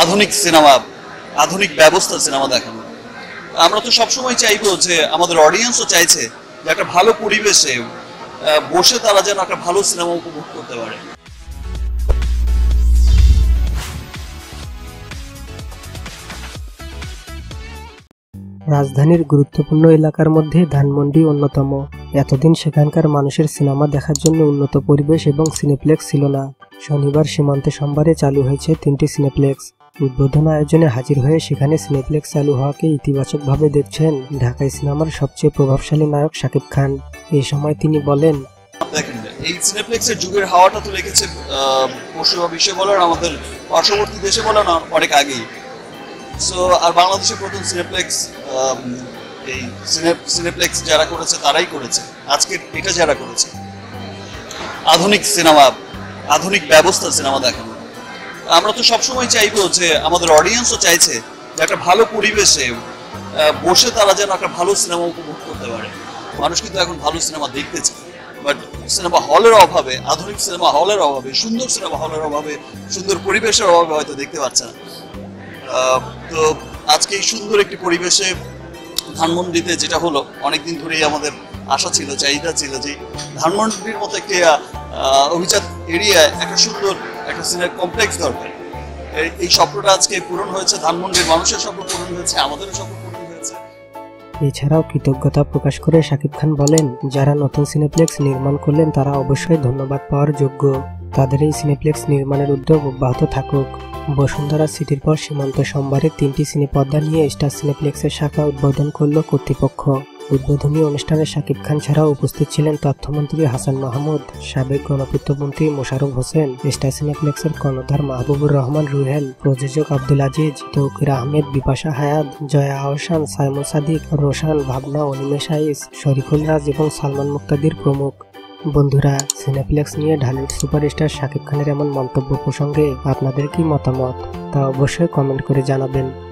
আধুনিক সিনেমা, আধুনিক ব্যবস্থা সিনেমা দেখানো। আমরা তো সবসময় চাইব যে আমাদের অডিয়েন্সও চাইছে যে একটা ভালো পরিবেশে বসে তারা যেন একটা ভালো সিনেমা উপভোগ করতে পারে। রাজধানীর গুরুত্বপূর্ণ এলাকার মধ্যে ধানমন্ডি অন্যতম। এতদিন সেখানকার মানুষের সিনেমা দেখার জন্য উন্নত পরিবেশ এবং সিনেপ্লেক্স ছিল না। শনিবার সীমান্তে সোমবারে চালু হয়েছে তিনটি সিনেপ্লেক্স। উদ্বোধন আয়োজনে হাজির হয়ে সেখানে সিনেপ্লেক্স চালু হওয়াকে ইতিবাচকভাবে দেখছেন ঢাকাই সিনেমার সবচেয়ে প্রভাবশালী নায়ক শাকিব খান। এই সময় তিনি বলেন এই সিনেপ্লেক্সের যুগের হাওয়াটা আমাদের পার্শ্ববর্তী দেশে অনেক আগেই। সো আর প্রথম সিনেপ্লেক্স এই সিনেপ্লেক্স যারা করেছে, তারাই করেছে। যারা করেছে, আধুনিক সিনেমা, আধুনিক ব্যবস্থা সিনেমা দেখানো। আমরা তো সবসময় চাইব যে আমাদের অডিয়েন্সও চাইছে যে একটা ভালো পরিবেশে বসে তারা যেন একটা ভালো সিনেমা উপভোগ করতে পারে। মানুষ কিন্তু এখন ভালো সিনেমা দেখতে চায়। বাট সিনেমা হলের অভাবে, আধুনিক সিনেমা হলের অভাবে, সুন্দর সিনেমা হলের অভাবে, সুন্দর পরিবেশের অভাবে হয়তো দেখতে পাচ্ছে না। তো আজকে এই সুন্দর একটি পরিবেশে ধানমন্ডিতে যেটা হলো, অনেকদিন ধরেই আমাদের আশা ছিল, চাহিদা ছিল যে ধানমন্ডির মতো একটি অভিজাত এরিয়ায় একটা সুন্দর একটা সিনেমা কমপ্লেক্স দরকার। এই- স্বপ্নটা আজকে পূরণ হয়েছে, ধানমন্ডির মানুষের স্বপ্ন পূরণ হয়েছে, আমাদেরও স্বপ্ন এছাড়াও কৃতজ্ঞতা প্রকাশ করে শাকিব খান বলেন, যারা নতুন সিনেপ্লেক্স নির্মাণ করলেন, তারা অবশ্যই ধন্যবাদ পাওয়ার যোগ্য। তাদের এই সিনেপ্লেক্স নির্মাণের উদ্যোগ অব্যাহত থাকুক। বসুন্ধরা সিটির পর সীমান্ত সোমবারে তিনটি সিনেপর্দা নিয়ে স্টার সিনেপ্লেক্সের শাখা উদ্বোধন করল কর্তৃপক্ষ। উদ্বোধনী অনুষ্ঠানে শাকিব খান ছাড়াও উপস্থিত ছিলেন তথ্যমন্ত্রী হাসান মাহমুদ, সাবেক গণপূর্তমন্ত্রী মোশারফ হোসেন, স্টার সিনেপ্লেক্সের কর্ণধার মাহবুবুর রহমান রুহেল, প্রযোজক আব্দুল আজিজ, তৌকির আহমেদ, বিপাশা হায়াত, জয়া আহসান, সাইমুল সাদিক, রোশান, ভাবনা অনিমেষ আইস শরীফুল রাজ এবং সালমান মুক্তাদির প্রমুখ। বন্ধুরা, সিনেপ্লেক্স নিয়ে ঢালিউড সুপারস্টার শাকিব খানের এমন মন্তব্য প্রসঙ্গে আপনাদের কি মতামত? তা অবশ্যই কমেন্ট করে জানাবেন।